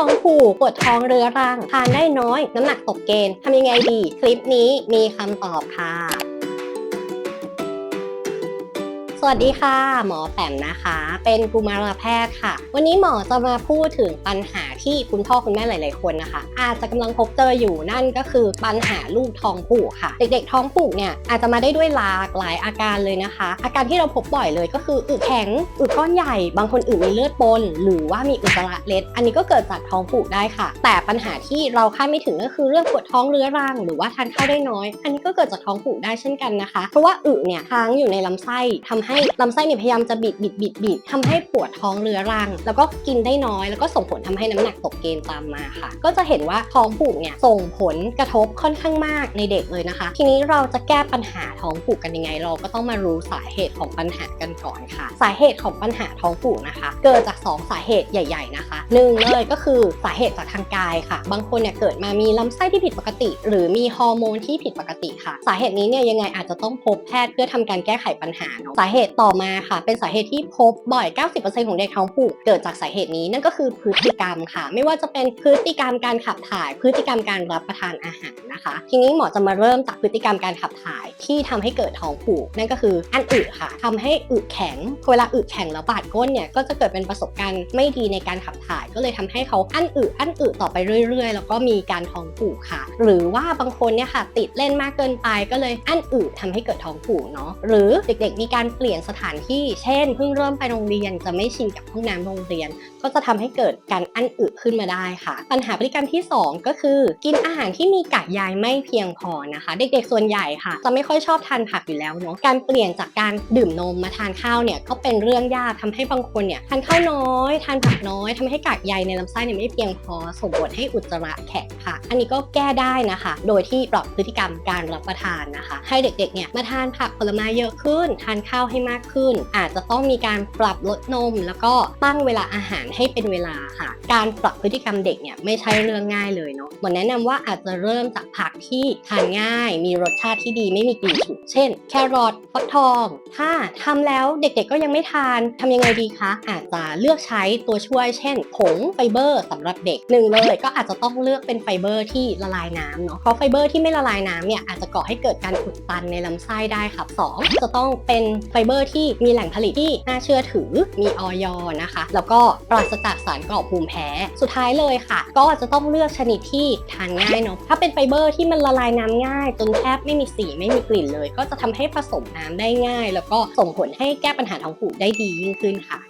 ท้องผูก ปวดท้องเรื้อรัง ทานได้น้อย น้ำหนักตกเกณฑ์ทำยังไงดี คลิปนี้มีคำตอบค่ะ สวัสดีค่ะ หมอแปมนะคะ เป็นกุมารแพทย์ค่ะ วันนี้หมอจะมาพูดถึงปัญหาที่คุณพ่อคุณแม่หลาย ๆ คนนะคะ อาจจะกำลังพบเจออยู่นั่นก็คือปัญหาลูกท้องผูกค่ะ เด็ก ๆ ท้องผูกเนี่ยอาจจะมาได้ด้วยหลากหลายอาการเลยนะคะ อาการที่เราพบบ่อยเลยก็คืออึแข็งอึก้อนใหญ่ บางคนอึมีเลือดปน หรือว่ามีอุจจาระเล็ด อันนี้ก็เกิดจากท้องผูกได้ค่ะ แต่ปัญหาที่เราคาดไม่ถึงก็คือเรื่องปวดท้องเรื้อรัง หรือว่าทานข้าวได้น้อย อันนี้ก็เกิดจากท้องผูกได้เช่นกันนะคะ เพราะว่าอึเนี่ยค้างอยู่ในลำไส้ทำให้ลำไส้เนี่ยพยายามจะบิดบิดบิดบิดทำให้ปวดท้องเรื้อรัง แล้วก็กินได้น้อย แล้วก็ส่งผลทำให้น้ำหนักตกเกณฑ์ตามมาค่ะ ก็จะเห็นว่าท้องผูกเนี่ยส่งผลกระทบค่อนข้างมากในเด็กเลยนะคะ ทีนี้เราจะแก้ปัญหาท้องผูกกันยังไง เราก็ต้องมารู้สาเหตุของปัญหากันก่อนค่ะ สาเหตุของปัญหาท้องผูกนะคะ เกิดจาก 2 สาเหตุใหญ่ ๆนะคะหนึ่งเลยก็คือสาเหตุจากทางกายค่ะ บางคนเนี่ยเกิดมามีลำไส้ที่ผิดปกติ หรือมีฮอร์โมนที่ผิดปกติค่ะ สาเหตุนี้เนี่ยยังไงอาจจะต้องพบแพทย์เพื่อทำการแก้ไขปัญหาเนาะสาเหตุต่อมาค่ะ เป็นสาเหตุที่พบบ่อย 90%ของเด็กท้องผูกเกิดจากสาเหตุนี้นั่นก็คือพฤติกรรมค่ะ ไม่ว่าจะเป็นพฤติกรรมการขับถ่าย พฤติกรรมการรับประทานอาหารนะคะ ทีนี้หมอจะมาเริ่มจากพฤติกรรมการขับถ่ายที่ทำให้เกิดท้องผูก นั่นก็คืออันอึค่ะทำให้อึแข็ง เวลาอึแข็งแล้วบาดก้นเนี่ยก็จะเกิดเป็นประสบการณ์ไม่ดีในการขับถ่าย ก็เลยทำให้เขาอันอึอันอึต่อไปเรื่อย ๆ แล้วก็มีการท้องผูกค่ะ หรือว่าบางคนเนี่ยค่ะติดเล่นมากเกินไปก็เลยอันอึทำให้เกิดท้องผูกเนาะหรือเด็ก ๆ มีการเปลี่ยนสถานที่ เช่น เพิ่งเริ่มไปโรงเรียน จะไม่ชินกับห้องน้ำโรงเรียน ก็จะทำให้เกิดการอั้นอึขึ้นมาได้ค่ะ ปัญหาพฤติกรรมที่ 2 ก็คือ กินอาหารที่มีกากใยไม่เพียงพอนะคะ เด็กๆส่วนใหญ่ค่ะ จะไม่ค่อยชอบทานผักอยู่แล้วเนาะการเปลี่ยนจากการดื่มนมมาทานข้าวเนี่ยก็เป็นเรื่องยากทำให้บางคนเนี่ยทานข้าวน้อย ทานผักน้อยทำให้กากใยในลำไส้เนี่ยไม่เพียงพอส่งผลให้อุจจาระแข็งค่ะ อันนี้ก็แก้ได้นะคะ โดยที่ปรับพฤติกรรมการรับประทานนะคะ ให้เด็กๆเนี่ยมาทานผักผลไม้เยอะขึ้น ทานข้าวให้มากขึ้น อาจจะต้องมีการปรับลดนม แล้วก็ตั้งเวลาอาหารให้เป็นเวลาค่ะ การปรับพฤติกรรมเด็กเนี่ยไม่ใช่เรื่องง่ายเลยเนาะหมอแนะนำว่าอาจจะเริ่มจากผักที่ทานง่าย มีรสชาติที่ดีไม่มีกลิ่นฉุนเช่น แครอทฟักทอง ถ้าทำแล้วเด็กๆก็ยังไม่ทานทำยังไงดีคะอาจจะเลือกใช้ตัวช่วย เช่นผงไฟเบอร์สำหรับเด็กหนึ่งเลยก็อาจจะต้องเลือกเป็นไฟเบอร์ที่ละลายน้ำเนาะเพราะไฟเบอร์ที่ไม่ละลายน้ำเนี่ยอาจจะก่อให้เกิดการอุดตันในลำไส้ได้ครับสองจะต้องเป็นไฟเบอร์ที่มีแหล่งผลิตที่น่าเชื่อถือ มีออยนะคะ แล้วก็ปราศจากสารก่อภูมิแพ้ สุดท้ายเลยค่ะ ก็จะต้องเลือกชนิดที่ทานง่ายเนาะ ถ้าเป็นไฟเบอร์ที่มันละลายน้ำง่าย จนแทบไม่มีสีไม่มีกลิ่นเลย ก็จะทำให้ผสมน้ำได้ง่าย แล้วก็ส่งผลให้แก้ปัญหาท้องผูกได้ดียิ่งขึ้นค่ะ